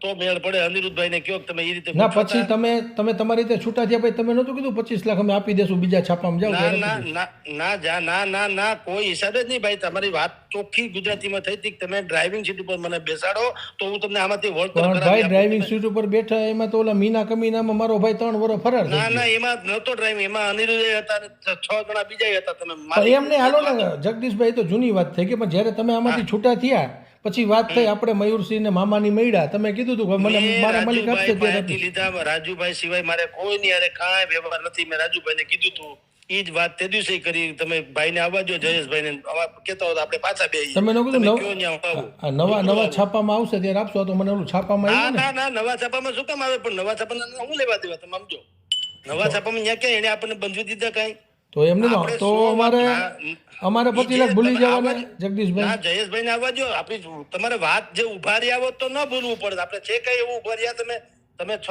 તો મેળ પડે અનિરુદ્ધભાઈને કયો કે તમે એ રીતે ના પછી તમે તમે તમારી રીતે છૂટા થયા પછી તમે નહોતું કીધું? પચીસ લાખ અમે આપી દેશું બીજા છાપામાં જાઓ ના ના ના ના જા ના ના ના કોઈ હિસાબે જ નહીં ભાઈ. તમારી વાત ચોખ્ખી ગુજરાતીમાં થઈ હતી તમે ડ્રાઇવિંગ સીટ ઉપર મને બેસાડો તો હું તમને આમાંથી વળતર કરાવી ભાઈ ડ્રાઇવિંગ સીટ ઉપર બેઠા એમાં તો ઓલા મીના કમીનામાં મારો ભાઈ ત્રણ વર્ષ ફરાર ના ના એમાં નહોતો ડ્રાઇવિંગ એમાં અનિરુદ્ધ હતા છ જણા બીજા હતા. તમે એમને હાલો ને જગદીશભાઈ તો જૂની વાત થઈ ગઈ પણ જ્યારે તમે આમાંથી છૂટા થયા પછી વાત થઈ આપણે મયુરસિંહ ને મામાની મળ્યા. તમે કીધું હતું મને મારા મલિક આપશે રાજુભાઈ ત્યારે લીધા રાજુભાઈ સિવાય મારે કોઈ ની હારે કાંઈ વ્યવહાર નથી. મેં રાજુભાઈને કીધું તું. ઈ જ વાત તે દિવસે કરી. તમે ભાઈને આવવા જો જયેશભાઈને. આવા કહેતા હોય આપણે પાછા બે તમે ન કીધું? નવ- નવા છાપામાં આવશે ત્યારે આપશો તો મને ઓલું છાપામાં ના ના? ના નવા છાપામાં શું કામ આવે? પણ નવા છાપાના હું લેવા દેવા? તમે સમજો. નવા છાપામાં ન્યા ક્યાં એને આપણને બંધવી દીધા કાંઈ? તો એમ નહીં તો અમારે અમારે પતિ લાખ ભૂલી જવાના જગદીશભાઈ. ના જયેશભાઈને આવવા જો આપણી તમારે વાત જે ઊભા રહ્યા તો ન ભૂલવું પડે આપણે છે કઈ એવું ઊભા રહ્યા તમે તમે છ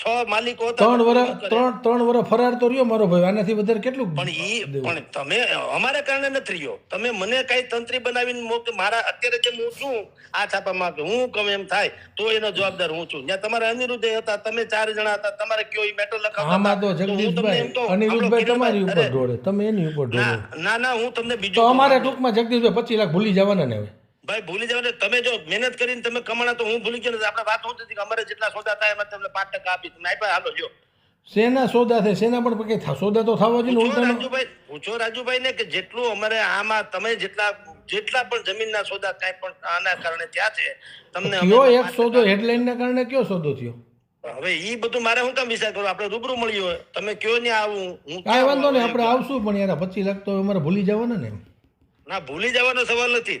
છ માલિકો ત્રણ તો વર્ષ ત્રણ ત્રણ વર્ષ ફરાર તો રહ્યો મારો ભાઈ આનાથી વધારે કેટલું પણ ઈ પણ તમે અમારા કારણે નથી રહ્યો. તમે મને કઈ તંત્રી બનાવીને મોક મારા અત્યારે જેમ હું છું આ છાપામાં કે હું કમ એમ થાય તો એનો જવાબદાર હું છું. જ્યાં તમારા અનિરુદ્ધ હતા તમે ચાર જણા હતા તમારે કયો ઈ મેટર લખાવતા આમાં તો જગદીશભાઈ અનિરુદ્ધભાઈ તમારી ઉપર ઢોળે તમે એની ઉપર ઢોળે ના ના હું તમને તો બીજું અમારે કહું. ટૂંકમાં જગદીશભાઈ પચીસ લાખ ભૂલી જવાના ને હવે. ભાઈ ભૂલી જવાને તમે જો મહેનત કરીને તમે કમાણા તો હું ભૂલી ગયો નથી આપણે વાત હું હતી કે અમારે જેટલા સોદા થાય એમાં તમને પાંચ ટકા આપી તમે આપ્યા હાલો જો શેના સોદા થાય? શેના પણ કઈ સોદા તો થવા જોઈએ રાજુભાઈ પૂછો રાજુભાઈ ને કે જેટલું અમારે આમાં તમે જેટલા જેટલા પણ જમીનના સોદા કાંઈ પણ આના કારણે થયા છે તમને કયો એક સોદો હેડલાઇનના કારણે કયો સોદો થયો? હવે ઈ બધું મારે હું કામ વિચાર કરું? આપણે રૂબરૂ મળ્યું હોય. તમે કયો ને આવું? હું કાંઈ વાંધો નહીં આપણે આવશું પણ યાર પચીસ લાગતો અમારે ભૂલી જવાના ને ના ભૂલી જવાનો સવાલ નથી.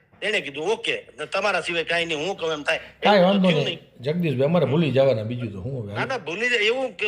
એને કીધું ઓકે. તમારા સિવાય કાંઈ નહીં હું કહું એમ થાય. કાંઈ વાંધો નહીં. જગદીશભાઈ અમારે ભૂલી જવાના બીજું તો હું હવે? ના ના ભૂલી જાય. એવું કે